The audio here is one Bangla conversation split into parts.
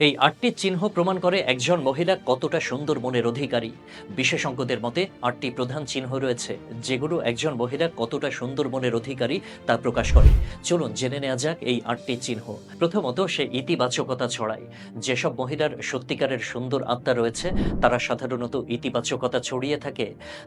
এই আটটি চিহ্ন প্রমাণ করে একজন মহিলা কতটা সুন্দর মনের অধিকারী। বিশেষজ্ঞদের মতে, আটটি প্রধান চিহ্ন রয়েছে, যেগুলো একজন মহিলা কতটা সুন্দর মনের অধিকারী তা প্রকাশ করে। চলুন জেনে নেওয়া যাক এই আটটি চিহ্ন। প্রথমত, সে ইতিবাচকতা ছড়ায়। যেসব মহিলার সত্যিকারের সুন্দর আত্মা রয়েছে, তারা সাধারণত ইতিবাচকতা ছড়িয়ে থাকে।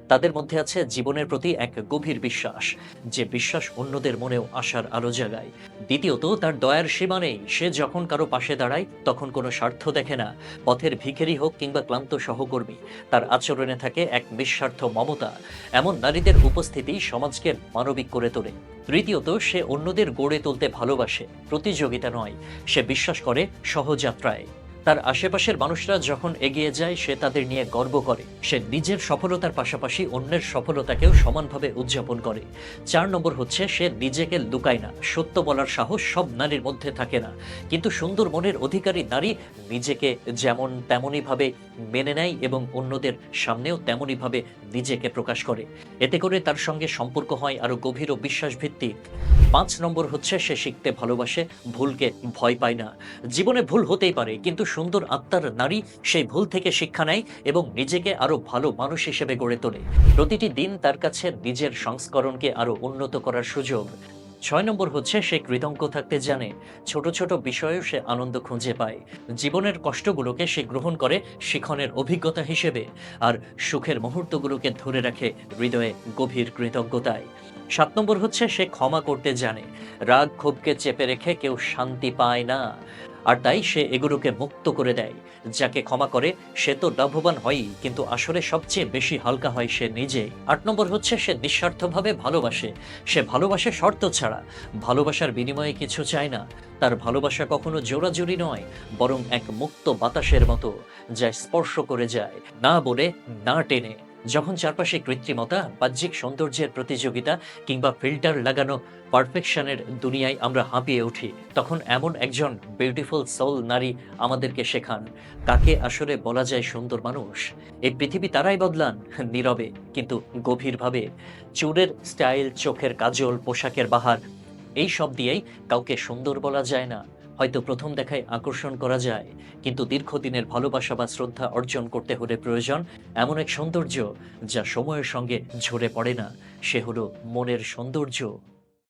তাদের মধ্যে আছে জীবনের প্রতি এক গভীর বিশ্বাস, যে বিশ্বাস অন্যদের মনেও আশার আলো জাগায়। দ্বিতীয়ত, তার দয়ার সীমা নেই। সে যখন কারও পাশে দাঁড়ায়, তখন কোনো স্বার্থ দেখে না। পথের ভিখেরি হোক কিংবা ক্লান্ত সহকর্মী, তার আচরণে থাকে এক নিঃস্বার্থ মমতা। এমন নারীদের উপস্থিতি সমাজকে মানবিক করে তোলে। তৃতীয়ত, সে অন্যদের গড়ে তুলতে ভালোবাসে, প্রতিযোগিতা নয়, সে বিশ্বাস করে সহযাত্রায়। তার আশেপাশের মানুষরা যখন এগিয়ে যায়, সে তাদের নিয়ে গর্ব করে। সে নিজের সফলতার পাশাপাশি অন্যের সফলতাকেও সমানভাবে উদযাপন করে। চার নম্বর হচ্ছে, সে নিজেকে লুকায় না। সত্য বলার সাহস সব নারীর মধ্যে থাকে না। কিন্তু সুন্দর মনের অধিকারী নারী নিজেকে যেমন তেমনইভাবে মেনে নেয় এবং অন্যদের সামনেও তেমনইভাবে নিজেকে প্রকাশ করে। এতে করে তার সঙ্গে সম্পর্ক হয় আরও গভীর ও বিশ্বাস ভিত্তিক পাঁচ নম্বর হচ্ছে, সে শিখতে ভালোবাসে, ভুলকে ভয় পায় না। জীবনে ভুল হতেই পারে, কিন্তু সুন্দর আত্মার নারী সেই ভুল থেকে শিক্ষা নেয় এবং নিজেকে আরও ভালো মানুষ হিসেবে গড়ে তোলে। প্রতিটি দিন তার কাছে নিজের সংস্করণকে আরও উন্নত করার সুযোগ। ছয় নম্বর হচ্ছে, সে কৃতজ্ঞ থাকতে জানে, ছোট ছোট বিষয়েও সে আনন্দ খুঁজে পায়। জীবনের কষ্টগুলোকে সে গ্রহণ করে শিখনের অভিজ্ঞতা হিসেবে, আর সুখের মুহূর্তগুলোকে ধরে রাখে হৃদয়ে গভীর কৃতজ্ঞতায়। সাত নম্বর হচ্ছে, সে ক্ষমা করতে জানে, রাগ ক্ষোভকে চেপে রেখে কেউ শান্তি পায় না। আর তাই সে এগুলোকে মুক্ত করে দেয়। যাকে ক্ষমা করে, সে তো লাভবান হয়ই, কিন্তু আসলে সবচেয়ে বেশি হালকা হয় সে নিজে। আট নম্বর হচ্ছে, সে নিঃস্বার্থভাবে ভালোবাসে। সে ভালোবাসে শর্ত ছাড়া, ভালোবাসার বিনিময়ে কিছু চায় না। তার ভালোবাসা কখনো জোরাজুরি নয়, বরং এক মুক্ত বাতাসের মতো, যা স্পর্শ করে যায়, না বলে না টেনে। যখন চারপাশে কৃত্রিমতা, বাহ্যিক সৌন্দর্যের প্রতিযোগিতা কিংবা ফিল্টার লাগানো পারফেকশনের দুনিয়ায় আমরা হাঁপিয়ে উঠি, তখন এমন একজন বিউটিফুল সোল নারী আমাদেরকে শেখান কাকে আসলে বলা যায় সুন্দর মানুষ। এই পৃথিবী তারাই বদলান, নীরবে কিন্তু গভীরভাবে। চুলের স্টাইল, চোখের কাজল, পোশাকের বাহার, এই সব দিয়েই কাউকে সুন্দর বলা যায় না। হয়তো প্রথম দেখায় আকর্ষণ করা যায়, কিন্তু দীর্ঘদিনের ভালোবাসা বা শ্রদ্ধা অর্জন করতে হলে প্রয়োজন এমন এক সৌন্দর্য যা সময়ের সঙ্গে ঝরে পড়ে না। সে হলো মনের সৌন্দর্য।